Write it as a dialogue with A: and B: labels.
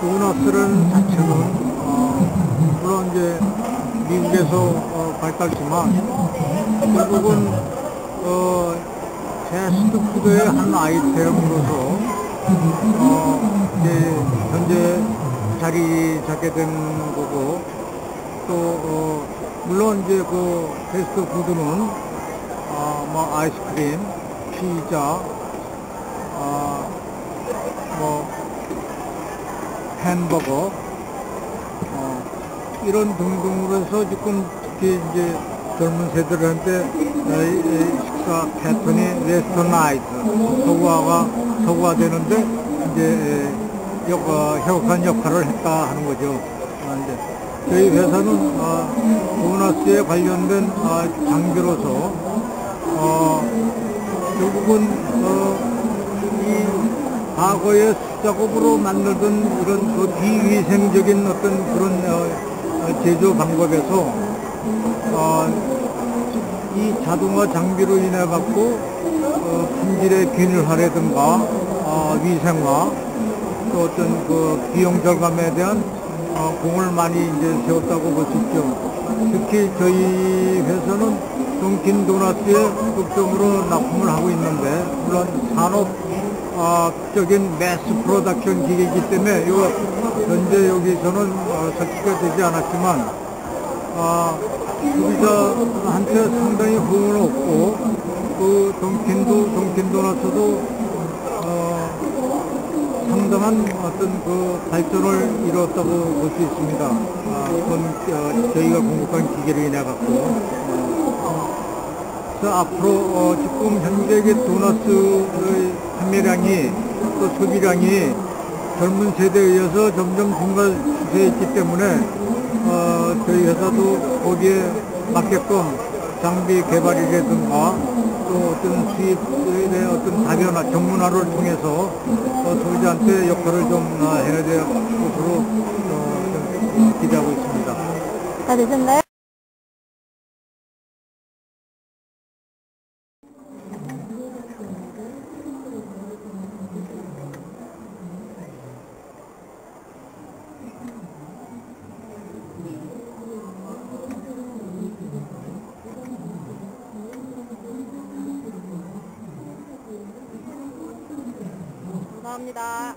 A: 도너스라는 자체는 어, 물론 이제 미국에서 어, 발달지만 결국은 어, 패스트푸드의 한 아이템으로서 어, 이제 현재 자리 잡게 된 거고 또 어, 물론 이제 그 패스트푸드는 어, 뭐 아이스크림, 피자, 어, 뭐 햄버거 어, 이런 등등으로 해서 지금 특히 이제 젊은 세대들한테 식사 패턴이 레스토나이트 서구화가 서구화되는데 이제 역, 어, 협력한 역할을 했다 하는 거죠. 어, 이제 저희 회사는 어, 보너스에 관련된 어, 장비로서 어, 결국은 어, 이 과거의 수작업으로 만들던 이런 그 비위생적인 어떤 그런 어, 어, 제조 방법에서 어, 이 자동화 장비로 인해 갖고 어, 품질의 균일화라든가 어, 위생화 또 어떤 그 비용 절감에 대한 어, 공을 많이 이제 세웠다고 볼 수 있죠. 특히 저희 회사는 donkin 도너스에 극적으로 납품을 하고 있는데 물론 산업 적인 매스 프로덕션 기계이기 때문에 이거 현재 여기서는 어, 설치가 되지 않았지만 아, 소비자한테 상당히 호응을 얻고 그 donkin도 donkin 도너스도 어, 상당한 어떤 그 발전을 이뤘다고 볼 수 있습니다. 아, 그건 어, 저희가 공급한 기계를 인해 갖고. 어, 그래서 앞으로 어, 지금 현재의 도너스의 판매량이 또 소비량이 젊은 세대에 의해서 점점 증가 추세에 있기 때문에 어, 저희 회사도 거기에 맞게끔 장비 개발이라든가 또 어떤 수입에 대한 어떤 다변화, 전문화를 통해서 어, 소비자한테 역할을 좀 어, 해야 될 것으로 어, 좀 기대하고 있습니다.
B: 다 되셨나요? 감사합니다.